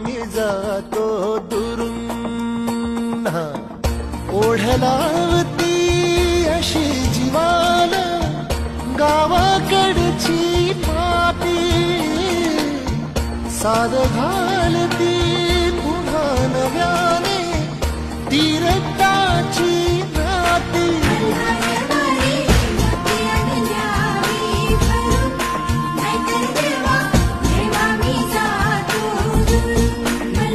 मी जातो दुरून. ओढलावती अशी जीवान. गावाकडची पापी. साध घालती पुन्हा नव्याने. तीरताची